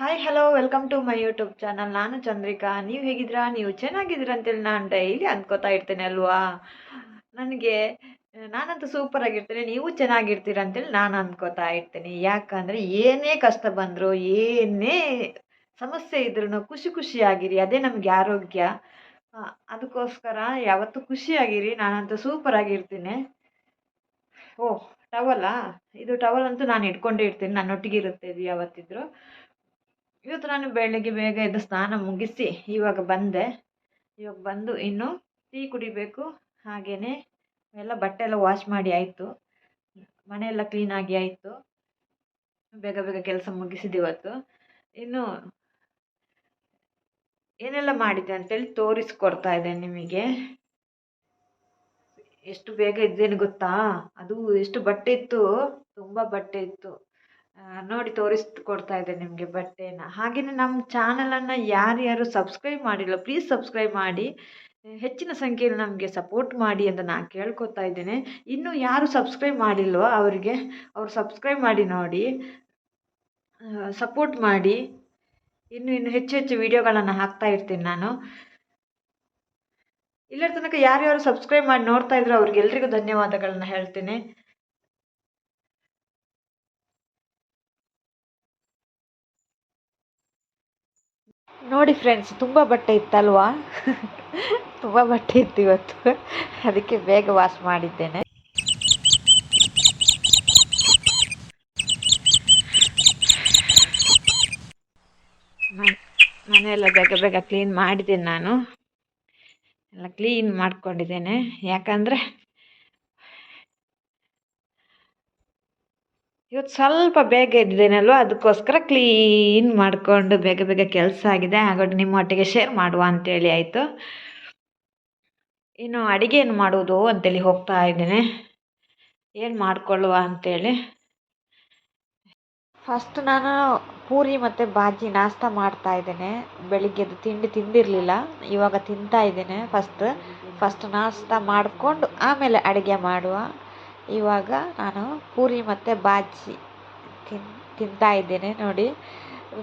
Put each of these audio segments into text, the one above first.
Hi hello welcome to my YouTube channel ನಾನು ಚಂದ್ರಿಕಾ. ನೀವು ಹೇಗಿದ್ದೀರಾ? ನೀವು ಚೆನ್ನಾಗಿದ್ದೀರಾ ಅಂತೇಳಿ ನಾನು ಡೈಲಿ ಅಂದ್ಕೋತಾ ಇರ್ತೇನೆ ಅಲ್ವಾ? ನನಗೆ, ನಾನಂತೂ ಸೂಪರ್ ಆಗಿರ್ತೇನೆ. ನೀವು ಚೆನ್ನಾಗಿರ್ತೀರ ಅಂತೇಳಿ ನಾನು ಅಂದ್ಕೋತಾ ಇರ್ತೀನಿ. ಯಾಕಂದರೆ ಏನೇ ಕಷ್ಟ ಬಂದರೂ, ಏನೇ ಸಮಸ್ಯೆ ಇದ್ರೂ ಖುಷಿ ಖುಷಿಯಾಗಿರಿ. ಅದೇ ನಮಗೆ ಆರೋಗ್ಯ. ಅದಕ್ಕೋಸ್ಕರ ಯಾವತ್ತೂ ಖುಷಿಯಾಗಿರಿ. ನಾನಂತೂ ಸೂಪರ್ ಆಗಿರ್ತೀನಿ. ಓ ಟವಲಾ ಇದು ಟವಲ್ ಅಂತೂ ನಾನು ಇಟ್ಕೊಂಡೇ ಇರ್ತೀನಿ. ನನ್ನೊಟ್ಟಿಗೆ ಇರುತ್ತೆ ಇದು ಯಾವತ್ತಿದ್ರು. ಇವತ್ತು ನಾನು ಬೆಳಗ್ಗೆ ಬೇಗ ಎದ್ದು ಸ್ನಾನ ಮುಗಿಸಿ ಇವಾಗ ಬಂದೆ. ಇವಾಗ ಬಂದು ಇನ್ನು ಟೀ ಕುಡಿಬೇಕು. ಹಾಗೆಯೇ ಎಲ್ಲ ಬಟ್ಟೆ ಎಲ್ಲ ವಾಶ್ ಮಾಡಿ ಆಯಿತು. ಮನೆಯೆಲ್ಲ ಕ್ಲೀನಾಗಿ ಆಯಿತು. ಬೇಗ ಬೇಗ ಕೆಲಸ ಮುಗಿಸಿದ್ದು ಇವತ್ತು. ಇನ್ನು ಏನೆಲ್ಲ ಮಾಡಿದೆ ಅಂತೇಳಿ ತೋರಿಸ್ಕೊಡ್ತಾ ಇದೆ ನಿಮಗೆ. ಎಷ್ಟು ಬೇಗ ಇದ್ದೇನೆ ಗೊತ್ತಾ? ಅದು ಎಷ್ಟು ಬಟ್ಟೆ ಇತ್ತು? ತುಂಬ ಬಟ್ಟೆ ಇತ್ತು. ನೋಡಿ ತೋರಿಸ್ಕೊಡ್ತಾ ಇದೆ ನಿಮಗೆ ಬಟ್ಟೆನ. ಹಾಗೆಯೇ ನಮ್ಮ ಚಾನಲನ್ನು ಯಾರ್ಯಾರು ಸಬ್ಸ್ಕ್ರೈಬ್ ಮಾಡಿಲ್ಲ ಪ್ಲೀಸ್ ಸಬ್ಸ್ಕ್ರೈಬ್ ಮಾಡಿ. ಹೆಚ್ಚಿನ ಸಂಖ್ಯೆಯಲ್ಲಿ ನಮಗೆ ಸಪೋರ್ಟ್ ಮಾಡಿ ಅಂತ ನಾನು ಕೇಳ್ಕೊತಾ ಇದ್ದೇನೆ. ಇನ್ನೂ ಯಾರು ಸಬ್ಸ್ಕ್ರೈಬ್ ಮಾಡಿಲ್ವೋ ಅವರಿಗೆ, ಅವರು ಸಬ್ಸ್ಕ್ರೈಬ್ ಮಾಡಿ ನೋಡಿ ಸಪೋರ್ಟ್ ಮಾಡಿ. ಇನ್ನು ಇನ್ನು ಹೆಚ್ಚು ಹೆಚ್ಚು ವಿಡಿಯೋಗಳನ್ನು ಹಾಕ್ತಾ ಇರ್ತೀನಿ ನಾನು. ಇಲ್ಲರ ತನಕ ಯಾರ್ಯಾರು ಸಬ್ಸ್ಕ್ರೈಬ್ ಮಾಡಿ ನೋಡ್ತಾ ಇದ್ರು ಅವ್ರಿಗೆಲ್ರಿಗೂ ಧನ್ಯವಾದಗಳನ್ನ ಹೇಳ್ತೀನಿ. ನೋಡಿ ಫ್ರೆಂಡ್ಸ್ ತುಂಬ ಬಟ್ಟೆ ಇತ್ತಲ್ವಾ? ತುಂಬ ಬಟ್ಟೆ ಇತ್ತು ಇವತ್ತು. ಅದಕ್ಕೆ ಬೇಗ ವಾಶ್ ಮಾಡಿದ್ದೇನೆ. ಮನೆಯೆಲ್ಲ ಬೇಗ ಬೇಗ ಕ್ಲೀನ್ ಮಾಡಿದ್ದೀನಿ ನಾನು. ಎಲ್ಲ ಕ್ಲೀನ್ ಮಾಡ್ಕೊಂಡಿದ್ದೇನೆ. ಯಾಕಂದರೆ ಇವತ್ತು ಸ್ವಲ್ಪ ಬೇಗ ಎದ್ದಿದ್ದೇನಲ್ವ ಅದಕ್ಕೋಸ್ಕರ ಕ್ಲೀನ್ ಮಾಡಿಕೊಂಡು ಬೇಗ ಬೇಗ ಕೆಲಸ ಆಗಿದೆ. ಹಾಗಾಗಿ ನಿಮ್ಮ ಒಟ್ಟಿಗೆ ಶೇರ್ ಮಾಡುವ ಅಂತೇಳಿ ಆಯಿತು. ಇನ್ನು ಅಡಿಗೆ ಏನು ಮಾಡುವುದು ಅಂತೇಳಿ ಹೋಗ್ತಾ ಇದ್ದೇನೆ. ಏನು ಮಾಡಿಕೊಳ್ಳುವ ಅಂತೇಳಿ. ಫಸ್ಟ್ ನಾನು ಪೂರಿ ಮತ್ತು ಬಾಜಿ ನಾಷ್ಟ ಮಾಡ್ತಾ ಇದ್ದೇನೆ. ಬೆಳಿಗ್ಗೆದು ತಿಂಡಿ ತಿಂದಿರಲಿಲ್ಲ. ಇವಾಗ ತಿಂತಾ ಇದ್ದೇನೆ ಫಸ್ಟ್ ಫಸ್ಟ್ ನಾಷ್ಟ ಮಾಡಿಕೊಂಡು ಆಮೇಲೆ ಅಡುಗೆ ಮಾಡುವ. ಇವಾಗ ನಾನು ಪೂರಿ ಮತ್ತು ಬಾಜಿ ತಿನ್, ತಿಂತಾ ಇದ್ದೇನೆ ನೋಡಿ.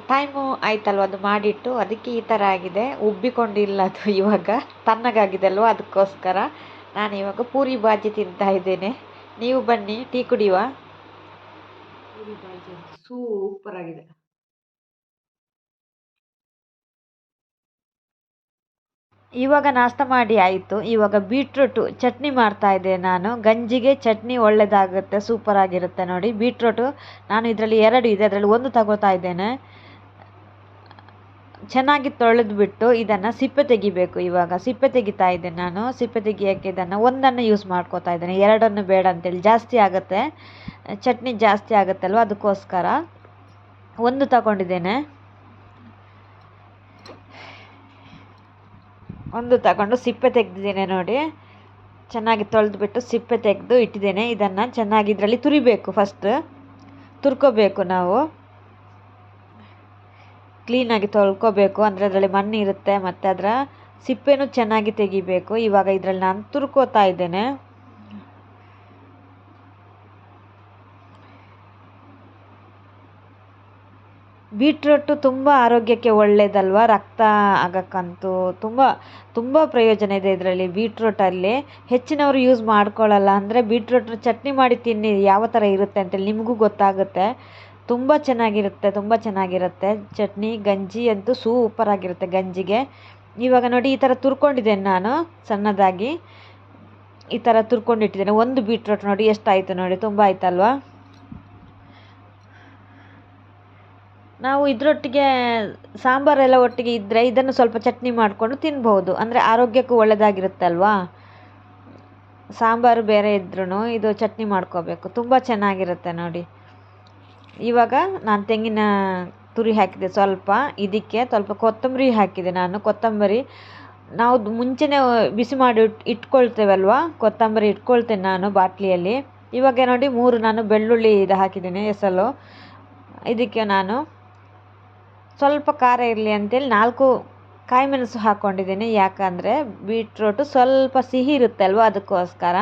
ಟೈಮು ಆಯ್ತಲ್ವ ಅದು ಮಾಡಿಟ್ಟು? ಅದಕ್ಕೆ ಈ ಥರ ಆಗಿದೆ. ಉಬ್ಬಿಕೊಂಡಿಲ್ಲ ಅದು ಇವಾಗ. ತಣ್ಣಗಾಗಿದೆ ಅಲ್ವ ಅದಕ್ಕೋಸ್ಕರ. ನಾನು ಇವಾಗ ಪೂರಿ ಬಾಜಿ ತಿಂತಾ ಇದ್ದೇನೆ. ನೀವು ಬನ್ನಿ, ಟೀ ಕುಡಿಯುವ? ಪೂರಿ ಬಾಜಿ ಸೂಪರ್ ಆಗಿದೆ. ಇವಾಗ ನಾಷ್ಟ ಮಾಡಿ ಆಯಿತು. ಇವಾಗ ಬೀಟ್ರೂಟು ಚಟ್ನಿ ಮಾಡ್ತಾ ಇದ್ದೆ ನಾನು. ಗಂಜಿಗೆ ಚಟ್ನಿ ಒಳ್ಳೆಯದಾಗುತ್ತೆ ಸೂಪರ್ ಆಗಿರುತ್ತೆ ನೋಡಿ. ಬೀಟ್ರೂಟು ನಾನು ಇದರಲ್ಲಿ ಎರಡು ಇದೆ, ಅದರಲ್ಲಿ ಒಂದು ತಗೋತಾ ಇದ್ದೇನೆ. ಚೆನ್ನಾಗಿ ತೊಳೆದ್ಬಿಟ್ಟು ಇದನ್ನು ಸಿಪ್ಪೆ ತೆಗಿಬೇಕು ಇವಾಗ. ಸಿಪ್ಪೆ ತೆಗಿತಾ ಇದ್ದೆ ನಾನು. ಸಿಪ್ಪೆ ತೆಗಿಯೋಕ್ಕೆ ಇದನ್ನು ಒಂದನ್ನು ಯೂಸ್ ಮಾಡ್ಕೋತಾ ಇದ್ದೇನೆ. ಎರಡನ್ನು ಬೇಡ ಅಂತೇಳಿ. ಜಾಸ್ತಿ ಆಗುತ್ತೆ. ಚಟ್ನಿ ಜಾಸ್ತಿ ಆಗುತ್ತಲ್ವ? ಅದಕ್ಕೋಸ್ಕರ ಒಂದು ತಗೊಂಡಿದ್ದೇನೆ. ಒಂದು ತಗೊಂಡು ಸಿಪ್ಪೆ ತೆಗೆದಿದ್ದೇನೆ ನೋಡಿ. ಚೆನ್ನಾಗಿ ತೊಳೆದ್ಬಿಟ್ಟು ಸಿಪ್ಪೆ ತೆಗೆದು ಇಟ್ಟಿದ್ದೇನೆ. ಇದನ್ನು ಚೆನ್ನಾಗಿ ಇದರಲ್ಲಿ ತುರಿಬೇಕು ಫಸ್ಟ್ ತುರ್ಕೋಬೇಕು ನಾವು. ಕ್ಲೀನಾಗಿ ತೊಳ್ಕೊಬೇಕು. ಅಂದರೆ ಅದರಲ್ಲಿ ಮಣ್ಣು ಇರುತ್ತೆ, ಮತ್ತು ಅದರ ಸಿಪ್ಪೆನೂ ಚೆನ್ನಾಗಿ ತೆಗಿಬೇಕು. ಇವಾಗ ಇದರಲ್ಲಿ ನಾನು ತುರ್ಕೋತಾ ಇದ್ದೇನೆ. ಬೀಟ್ರೂಟು ತುಂಬ ಆರೋಗ್ಯಕ್ಕೆ ಒಳ್ಳೆಯದಲ್ವ ರಕ್ತ ಆಗೋಕ್ಕಂತೂ ತುಂಬ ತುಂಬ ಪ್ರಯೋಜನ ಇದೆ ಇದರಲ್ಲಿ ಬೀಟ್ರೂಟಲ್ಲಿ ಹೆಚ್ಚಿನವರು ಯೂಸ್ ಮಾಡ್ಕೊಳ್ಳಲ್ಲ ಅಂದರೆ ಬೀಟ್ರೂಟ್ನ ಚಟ್ನಿ ಮಾಡಿ ತಿನ್ನಿ, ಯಾವ ಥರ ಇರುತ್ತೆ ಅಂತೇಳಿ ನಿಮಗೂ ಗೊತ್ತಾಗುತ್ತೆ. ತುಂಬ ಚೆನ್ನಾಗಿರುತ್ತೆ ತುಂಬ ಚೆನ್ನಾಗಿರುತ್ತೆ. ಚಟ್ನಿ, ಗಂಜಿ ಅಂತೂ ಸೂಪರ್ ಆಗಿರುತ್ತೆ ಗಂಜಿಗೆ. ಇವಾಗ ನೋಡಿ ಈ ಥರ ತುರ್ಕೊಂಡಿದ್ದೇನೆ ನಾನು ಸಣ್ಣದಾಗಿ. ಈ ಥರ ತುರ್ಕೊಂಡಿಟ್ಟಿದ್ದೇನೆ. ಒಂದು ಬೀಟ್ರೂಟ್ ನೋಡಿ ಎಷ್ಟಾಯಿತು ನೋಡಿ, ತುಂಬ ಆಯ್ತಲ್ವಾ? ನಾವು ಇದರೊಟ್ಟಿಗೆ ಸಾಂಬಾರೆಲ್ಲ ಒಟ್ಟಿಗೆ ಇದ್ದರೆ ಇದನ್ನು ಸ್ವಲ್ಪ ಚಟ್ನಿ ಮಾಡಿಕೊಂಡು ತಿನ್ಬೋದು ಅಂದರೆ ಆರೋಗ್ಯಕ್ಕೂ ಒಳ್ಳೆಯದಾಗಿರುತ್ತಲ್ವಾ ಸಾಂಬಾರು ಬೇರೆ ಇದ್ರೂ ಇದು ಚಟ್ನಿ ಮಾಡ್ಕೋಬೇಕು. ತುಂಬ ಚೆನ್ನಾಗಿರುತ್ತೆ ನೋಡಿ. ಇವಾಗ ನಾನು ತೆಂಗಿನ ತುರಿ ಹಾಕಿದೆ ಸ್ವಲ್ಪ. ಇದಕ್ಕೆ ಸ್ವಲ್ಪ ಕೊತ್ತಂಬರಿ ಹಾಕಿದೆ ನಾನು. ಕೊತ್ತಂಬರಿ ನಾವು ಮುಂಚೆನೇ ಬಿಸಿ ಮಾಡಿ ಇಟ್ಕೊಳ್ತೇವಲ್ವಾ? ಕೊತ್ತಂಬರಿ ಇಟ್ಕೊಳ್ತೇನೆ ನಾನು ಬಾಟ್ಲಿಯಲ್ಲಿ. ಇವಾಗ ನೋಡಿ ಮೂರು ನಾನು ಬೆಳ್ಳುಳ್ಳಿ ಇದು ಹಾಕಿದ್ದೀನಿ ಎಸಲು ಇದಕ್ಕೆ ನಾನು ಸ್ವಲ್ಪ ಖಾರ ಇರಲಿ ಅಂತೇಳಿ ನಾಲ್ಕು ಕಾಯಿ ಮೆಣಸು ಹಾಕ್ಕೊಂಡಿದ್ದೀನಿ. ಯಾಕಂದರೆ ಬೀಟ್ರೋಟು ಸ್ವಲ್ಪ ಸಿಹಿ ಇರುತ್ತೆ ಅಲ್ವ ಅದಕ್ಕೋಸ್ಕರ.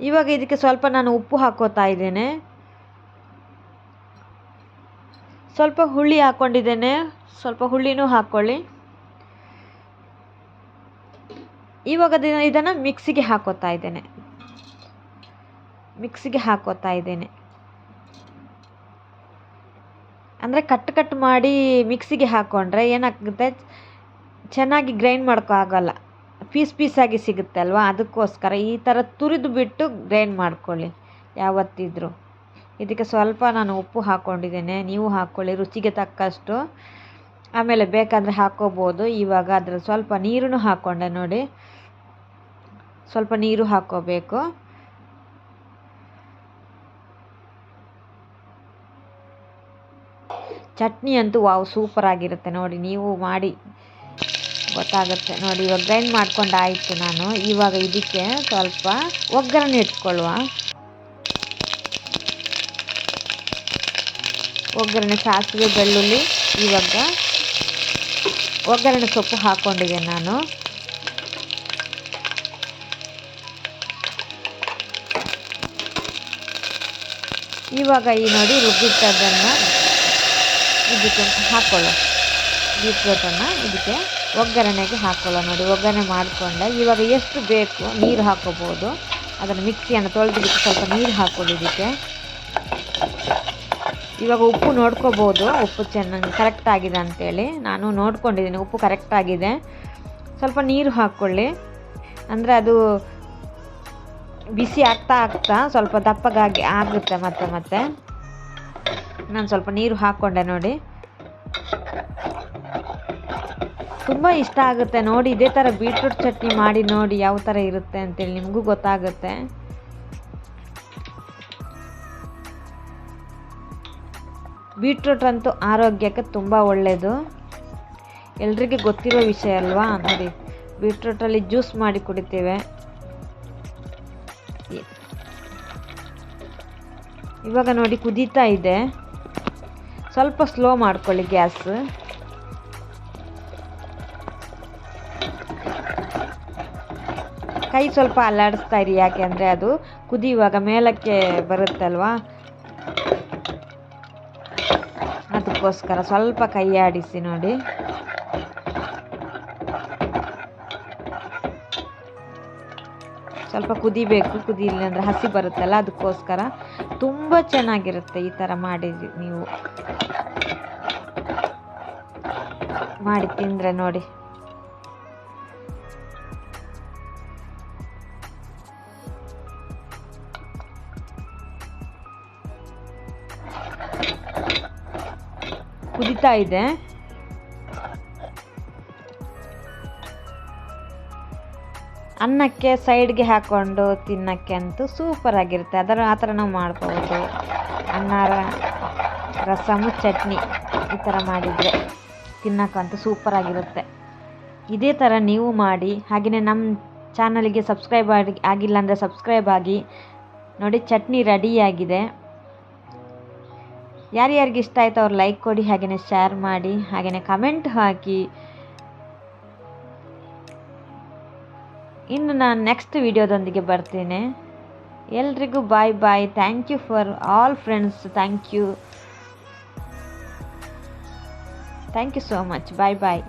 ಇವಾಗ ಇದಕ್ಕೆ ಸ್ವಲ್ಪ ನಾನು ಉಪ್ಪು ಹಾಕೋತಾ ಇದ್ದೇನೆ. ಸ್ವಲ್ಪ ಹುಳಿ ಹಾಕ್ಕೊಂಡಿದ್ದೇನೆ. ಸ್ವಲ್ಪ ಹುಳಿನೂ ಹಾಕ್ಕೊಳ್ಳಿ. ಇವಾಗ ಇದನ್ನು ಮಿಕ್ಸಿಗೆ ಹಾಕೋತಾ ಇದ್ದೇನೆ. ಮಿಕ್ಸಿಗೆ ಹಾಕೋತಾ ಇದ್ದೇನೆ. ಅಂದರೆ ಕಟ್ ಕಟ್ ಮಾಡಿ ಮಿಕ್ಸಿಗೆ ಹಾಕ್ಕೊಂಡ್ರೆ ಏನಾಗುತ್ತೆ? ಚೆನ್ನಾಗಿ ಗ್ರೈಂಡ್ ಮಾಡ್ಕೋ ಆಗೋಲ್ಲ. ಪೀಸ್ ಪೀಸಾಗಿ ಸಿಗುತ್ತೆ ಅಲ್ವಾ? ಅದಕ್ಕೋಸ್ಕರ ಈ ಥರ ತುರಿದು ಬಿಟ್ಟು ಗ್ರೈಂಡ್ ಮಾಡ್ಕೊಳ್ಳಿ ಯಾವತ್ತಿದ್ರೂ. ಇದಕ್ಕೆ ಸ್ವಲ್ಪ ನಾನು ಉಪ್ಪು ಹಾಕ್ಕೊಂಡಿದ್ದೇನೆ ನೀವು ಹಾಕ್ಕೊಳ್ಳಿ ರುಚಿಗೆ ತಕ್ಕಷ್ಟು. ಆಮೇಲೆ ಬೇಕಾದರೆ ಹಾಕ್ಕೋಬೋದು ಇವಾಗ ಅದರ ಸ್ವಲ್ಪ ನೀರನ್ನು ಹಾಕ್ಕೊಂಡೆ ನೋಡಿ. ಸ್ವಲ್ಪ ನೀರು ಹಾಕ್ಕೋಬೇಕು ಚಟ್ನಿ ಅಂತೂ ವಾವ್, ಸೂಪರ್ ಆಗಿರುತ್ತೆ ನೋಡಿ, ನೀವು ಮಾಡಿ. ಗೊತ್ತಾಗುತ್ತೆ ನೋಡಿ, ಇವಾಗ ಗ್ರೈಂಡ್ ಮಾಡ್ಕೊಂಡು ಆಯಿತು ನಾನು. ಇವಾಗ ಇದಕ್ಕೆ ಸ್ವಲ್ಪ ಒಗ್ಗರಣೆ ಇಟ್ಕೊಳ್ಳುವ. ಒಗ್ಗರಣೆ ಸಾಸಿವೆ ಬೆಳ್ಳುಳ್ಳಿ, ಇವಾಗ ಒಗ್ಗರಣೆ ಸೊಪ್ಪು ಹಾಕ್ಕೊಂಡಿದ್ದೆ ನಾನು. ಇವಾಗ ಈ ನೋಡಿ ರುಬ್ಬಿಟ್ಟದನ್ನು ಇದಕ್ಕೆ ಹಾಕ್ಕೊಳ್ಳೋ ಬೀಟ್ರೋಟನ್ನು ಇದಕ್ಕೆ ಒಗ್ಗರಣೆಗೆ ಹಾಕ್ಕೊಳ್ಳೋ ನೋಡಿ. ಒಗ್ಗರಣೆ ಮಾಡಿಕೊಂಡೆ ಇವಾಗ ಎಷ್ಟು ಬೇಕು ನೀರು ಹಾಕೋಬೋದು. ಅದನ್ನು ಮಿಕ್ಸಿಯನ್ನು ತೊಳೆದ್ಬಿಟ್ಟು ಸ್ವಲ್ಪ ನೀರು ಹಾಕ್ಕೊಳ್ಳಿ ಇದಕ್ಕೆ. ಇವಾಗ ಉಪ್ಪು ನೋಡ್ಕೋಬೋದು. ಉಪ್ಪು ಚೆನ್ನಾಗಿ ಕರೆಕ್ಟ್ ಆಗಿದೆ ಅಂತೇಳಿ ನಾನು ನೋಡ್ಕೊಂಡಿದ್ದೀನಿ. ಉಪ್ಪು ಕರೆಕ್ಟ್ ಆಗಿದೆ. ಸ್ವಲ್ಪ ನೀರು ಹಾಕ್ಕೊಳ್ಳಿ ಅಂದರೆ ಅದು ಬಿಸಿ ಆಗ್ತಾ ಆಗ್ತಾ ಸ್ವಲ್ಪ ದಪ್ಪಗಾಗಿ ಆಗುತ್ತೆ ಮತ್ತೆ ಮತ್ತೆ. ನಾನು ಸ್ವಲ್ಪ ನೀರು ಹಾಕ್ಕೊಂಡೆ ನೋಡಿ. ತುಂಬ ಇಷ್ಟ ಆಗುತ್ತೆ ನೋಡಿ, ಇದೇ ಥರ ಬೀಟ್ರೂಟ್ ಚಟ್ನಿ ಮಾಡಿ ನೋಡಿ ಯಾವ ಥರ ಇರುತ್ತೆ ಅಂತೇಳಿ ನಿಮಗೂ ಗೊತ್ತಾಗುತ್ತೆ. ಬೀಟ್ರೂಟ್ ಅಂತೂ ಆರೋಗ್ಯಕ್ಕೆ ತುಂಬ ಒಳ್ಳೆಯದು ಎಲ್ರಿಗೂ ಗೊತ್ತಿರೋ ವಿಷಯ ಅಲ್ವಾ? ನೋಡಿ, ಬೀಟ್ರೂಟಲ್ಲಿ ಜ್ಯೂಸ್ ಮಾಡಿ ಕುಡಿತೇವೆ. ಇವಾಗ ನೋಡಿ ಕುದೀತಾ ಇದೆ. ಸ್ವಲ್ಪ ಸ್ಲೋ ಮಾಡ್ಕೊಳ್ಳಿ ಗ್ಯಾಸ್. ಕೈ ಸ್ವಲ್ಪ ಅಲ್ಲಾಡಿಸ್ತಾ ಇರಿ, ಯಾಕೆ ಅಂದರೆ ಅದು ಕುದಿಯುವಾಗ ಮೇಲಕ್ಕೆ ಬರುತ್ತಲ್ವಾ? ಅದಕ್ಕೋಸ್ಕರ ಸ್ವಲ್ಪ ಕೈ ಆಡಿಸಿ ನೋಡಿ. ಸ್ವಲ್ಪ ಕುದಿಬೇಕು ಕುದಿಲಿಲ್ಲ ಅಂದರೆ ಹಸಿ ಬರುತ್ತಲ್ಲ, ಅದಕ್ಕೋಸ್ಕರ ತುಂಬ ಚೆನ್ನಾಗಿರುತ್ತೆ ಈ ಥರ ಮಾಡಿ ನೀವು. ಮಾಡಿ ತಿಂದರೆ ನೋಡಿ. ಕುದಿತಾ ಇದೆ. ಅನ್ನಕ್ಕೆ ಸೈಡ್ಗೆ ಹಾಕ್ಕೊಂಡು ತಿನ್ನೋಕ್ಕೆ ಅಂತೂ ಸೂಪರ್ ಆಗಿರುತ್ತೆ. ಅದರ ಆ ಥರ ನಾವು ಮಾಡ್ಕೋಬೋದು ಅನ್ನ ರಸಮು, ಚಟ್ನಿ ಈ ಥರ ಮಾಡಿದರೆ ತಿನ್ನೋಕ್ಕಂತೂ ಸೂಪರ್ ಆಗಿರುತ್ತೆ. ಇದೇ ಥರ ನೀವು ಮಾಡಿ, ಹಾಗೆಯೇ ನಮ್ಮ ಚಾನಲಿಗೆ ಸಬ್ಸ್ಕ್ರೈಬ್ ಆಗಿ, ಆಗಿಲ್ಲ ಅಂದರೆ ಸಬ್ಸ್ಕ್ರೈಬ್ ಆಗಿ, ನೋಡಿ ಚಟ್ನಿ ರೆಡಿಯಾಗಿದೆ ಯಾರ್ಯಾರಿಗೆ ಇಷ್ಟ ಆಯಿತು ಅವ್ರು ಲೈಕ್ ಕೊಡಿ, ಹಾಗೆಯೇ ಶೇರ್ ಮಾಡಿ, ಹಾಗೆಯೇ ಕಮೆಂಟ್ ಹಾಕಿ. ಇನ್ನು ನಾನು ನೆಕ್ಸ್ಟ್ ವಿಡಿಯೋದೊಂದಿಗೆ ಬರ್ತೀನಿ. ಎಲ್ರಿಗೂ bye bye thank you for all friends thank you thank you so much bye bye